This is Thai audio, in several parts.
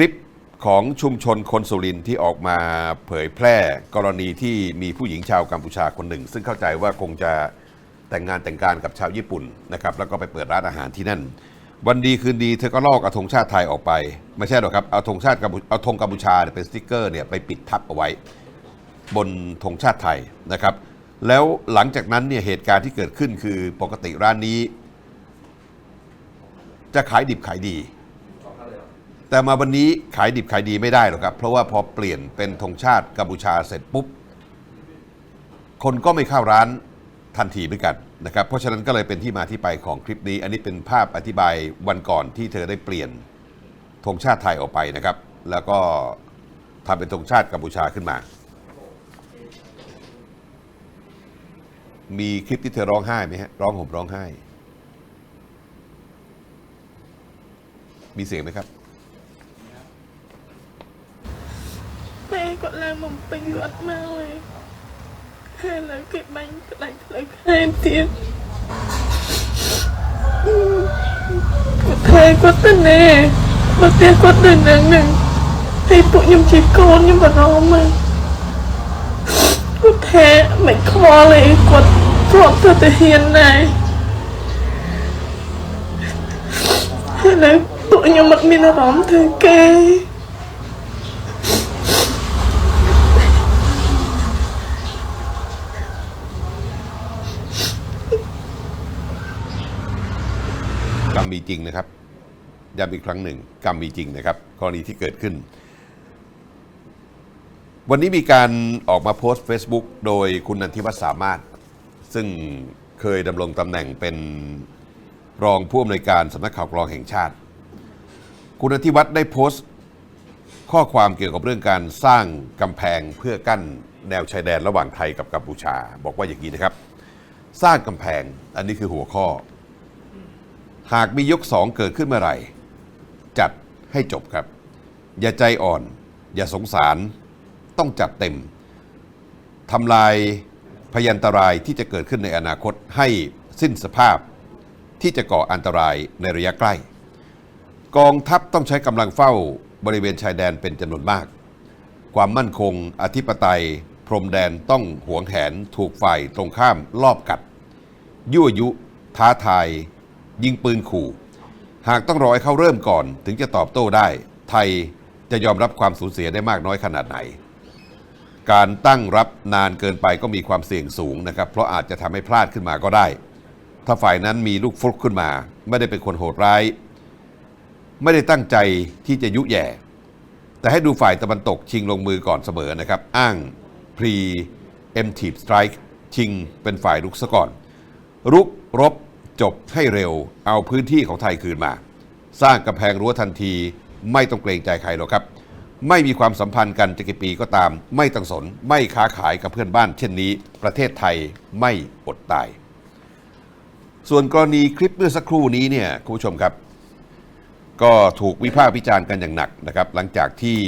ลิปของชุมชนคนสุรินที่ออกมาเผยแพร่กรณีที่มีผู้หญิงชาวกัมพูชาคนหนึ่ง ซึ่งเข้าใจว่าคงจะแต่งงานแต่งการกับชาวญี่ปุ่นนะครับแล้วก็ไปเปิดร้านอาหารที่นั่น วันดีคืนดีเธอก็ลอกเอาธงชาติไทยออกไป ไม่ใช่หรอกครับเอาธงชาติกัมพูเอาธงกัมพูชาเนี่ยเป็นสติกเกอร์เนี่ยไปปิดทับเอาไว้ บนธงชาติไทยนะครับ แล้วหลังจากนั้นเนี่ยเหตุการณ์ที่เกิดขึ้นคือปกติร้านนี้ จะขายดิบขายดี แต่มาวันนี้ขายดิบขายดีไม่ได้หรอกครับ เพราะว่าพอเปลี่ยนเป็นธงชาติกัมพูชาเสร็จปุ๊บ คนก็ไม่เข้าร้านทันทีเหมือนกันนะครับ เพราะฉะนั้นก็เลยเป็นที่มาที่ไปของคลิปนี้ อันนี้เป็นภาพอธิบายวันก่อนที่เธอได้เปลี่ยนธงชาติไทยออกไปนะครับ แล้วก็ทำเป็นธงชาติกัมพูชาขึ้นมา มีคลิปที่เธอร้องไห้ไหมฮะร้องห่มร้องไห้ มีเสียงไหมครับ គាត់ឡើងមកពេញគាត់មកហើយហើយឥឡូវគេបាញ់ផ្ដាច់ផ្លូវខែទៀតគាត់ថែគាត់ទៅណែបើផ្ទះគាត់ដូចនឹងនឹងហើយពួកខ្ញុំជាកូនខ្ញុំបារម្ភមើលគាត់ថែមិនខ្វល់ទេគាត់ព្រមទៅទៅហ៊ានណែហើយឥឡូវពួកខ្ញុំមិនមានអារម្មណ៍ធ្វើគេ มีจริงนะครับย้ำอีกครั้งหนึ่ง กรรมมีจริงนะครับกรณีที่เกิดขึ้น วันนี้มีการออกมาโพสต์ Facebook โดยคุณนันทิวัฒน์สามารถ ซึ่งเคยดำรงตำแหน่งเป็นรองผู้อำนวยการสำนักข่าวกรองแห่งชาติ คุณนันทิวัฒน์ได้โพสต์ข้อความเกี่ยวกับเรื่องการสร้างกำแพงเพื่อกั้นแนวชายแดนระหว่างไทยกับกัมพูชา บอกว่าอย่างนี้นะครับ สร้างกำแพงอันนี้คือหัวข้อ หากมียกสองเกิดขึ้นเมื่อไหร่ จัดให้จบครับ อย่าใจอ่อน อย่าสงสาร ต้องจัดเต็มทำลายพยันตรายที่จะเกิดขึ้นในอนาคตให้สิ้นสภาพ ที่จะก่ออันตรายในระยะใกล้ กองทัพต้องใช้กำลังเฝ้าบริเวณชายแดนเป็นจำนวนมาก ความมั่นคง อธิปไตย พรมแดนต้องหวงแหนถูกฝ่ายตรงข้ามลอบกัด ยั่วยุ ท้าทาย ยิงปืนขู่ หากต้องรอให้เขาเริ่มก่อน ถึงจะตอบโต้ได้ ไทยจะยอมรับความสูญเสียได้มากน้อยขนาดไหน การตั้งรับนานเกินไปก็มีความเสี่ยงสูงนะครับ เพราะอาจจะทำให้พลาดขึ้นมาก็ได้ ถ้าฝ่ายนั้นมีลูกฟุกขึ้นมา ไม่ได้เป็นคนโหดร้าย ไม่ได้ตั้งใจที่จะยุแย่แต่ให้ดูฝ่ายตะวันตกชิงลงมือก่อนเสมอนะครับ อ้าง pre emptive strike ชิงเป็นฝ่ายรุกซะก่อน รุกรบ จบให้เร็ว เอาพื้นที่ของไทยคืนมา สร้างกำแพงรั้วทันที ไม่ต้องเกรงใจใครหรอกครับ ไม่มีความสัมพันธ์กันจะกี่ปีก็ตาม ไม่ต้องสนไม่ค้าขายกับเพื่อนบ้าน เช่นนี้ ประเทศไทยไม่อดตาย ส่วนกรณีคลิปเมื่อสักครู่นี้เนี่ยคุณผู้ชมครับ ก็ถูกวิพากษ์วิจารณ์กันอย่างหนักนะครับ หลังจากที่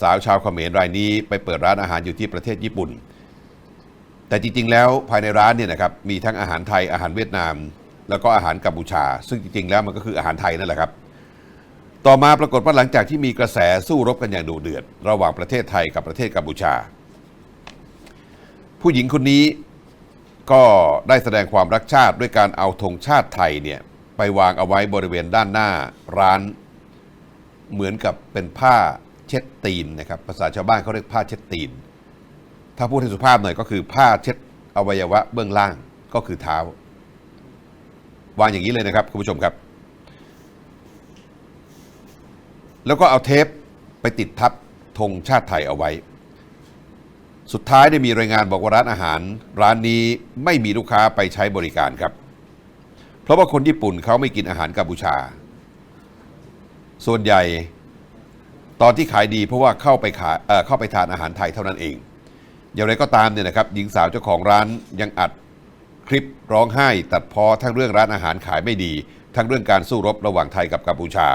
สาวชาวเขมรรายนี้ ไปเปิดร้านอาหารอยู่ที่ประเทศญี่ปุ่นแต่จริงๆ แล้วภายในร้านเนี่ยนะครับมีทั้งอาหารไทยอาหารเวียดนาม แล้วก็อาหารกัมพูชา ซึ่งจริงๆ แล้วมันก็คืออาหารไทยนั่นแหละครับ ต่อมาปรากฏว่าหลังจากที่มีกระแสสู้รบกันอย่างดุเดือด ระหว่างประเทศไทยกับประเทศกัมพูชา ผู้หญิงคนนี้ก็ได้แสดงความรักชาติด้วยการเอาธงชาติไทยเนี่ยไปวางเอาไว้บริเวณด้านหน้าร้าน เหมือนกับเป็นผ้าเช็ดตีนนะครับภาษาชาวบ้านเขาเรียกผ้าเช็ดตีน ถ้าพูดให้สุภาพหน่อยก็คือผ้าเช็ดอวัยวะเบื้องล่างก็คือเท้า วางอย่างนี้เลยนะครับคุณผู้ชมครับ แล้วก็เอาเทปไปติดทับธงชาติไทยเอาไว้ สุดท้ายได้มีรายงานบอกว่าร้านอาหาร ร้านนี้ไม่มีลูกค้าไปใช้บริการครับ เพราะว่าคนญี่ปุ่นเขาไม่กินอาหารกัมพูชา ส่วนใหญ่ตอนที่ขายดีเพราะว่าเข้าไปขายเเข้าไปทานอาหารไทยเท่านั้นเอง อย่างไรก็ตามเนี่ยนะครับหญิงสาวเจ้าของร้านยังอัด คลิปร้องไห้ ตัดพ้อทั้งเรื่องร้านอาหารขายไม่ดี ทั้งเรื่องการสู้รบระหว่างไทยกับกัมพูชา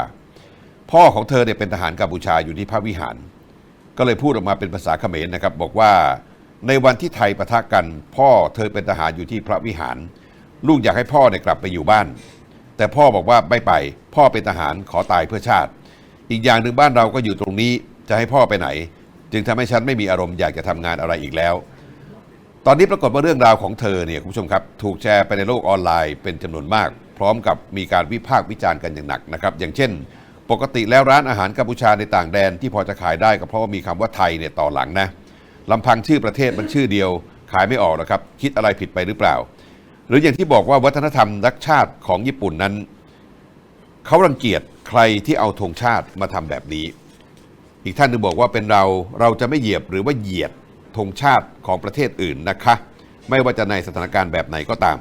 พ่อของเธอเนี่ยเป็นทหารกัมพูชาอยู่ที่พระวิหาร ก็เลยพูดออกมาเป็นภาษาเขมรนะครับ บอกว่าในวันที่ไทยปะทะกัน พ่อเธอเป็นทหารอยู่ที่พระวิหาร ลูกอยากให้พ่อเนี่ยกลับไปอยู่บ้าน แต่พ่อบอกว่าไม่ไป พ่อเป็นทหารขอตายเพื่อชาติ อีกอย่างหนึ่งบ้านเราก็อยู่ตรงนี้จะให้พ่อไปไหน จึงทำให้ฉันไม่มีอารมณ์อยากจะทำงานอะไรอีกแล้ว ตอนนี้ปรากฏว่าเรื่องราวของเธอเนี่ยคุณผู้ชมครับถูกแชร์ไปในโลกออนไลน์เป็นจำนวนมาก พร้อมกับมีการวิพากษ์วิจารณ์กันอย่างหนักนะครับอย่างเช่น ปกติแล้วร้านอาหารกัมพูชาในต่างแดนที่พอจะขายได้ก็เพราะว่ามีคำว่าไทยเนี่ยต่อหลังนะลำพังชื่อประเทศมันชื่อเดียว ขายไม่ออกหรอกครับ คิดอะไรผิดไปหรือเปล่า หรืออย่างที่บอกว่าวัฒนธรรมรักชาติของญี่ปุ่นนั้นเขารังเกียจใครที่เอาธงชาติมาทำแบบนี้ อีกท่านหนึ่งบอกว่าเป็นเราเราจะไม่เหยียบหรือว่าเหยียด ธงชาติของประเทศอื่นนะคะ ไม่ว่าจะในสถานการณ์แบบไหนก็ตาม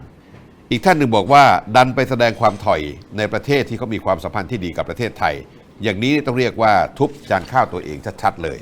อีกท่านหนึ่งบอกว่าดันไปแสดงความถอยในประเทศที่เขามีความสัมพันธ์ที่ดีกับประเทศไทย อย่างนี้ต้องเรียกว่าทุบจานข้าวตัวเองชัดๆเลย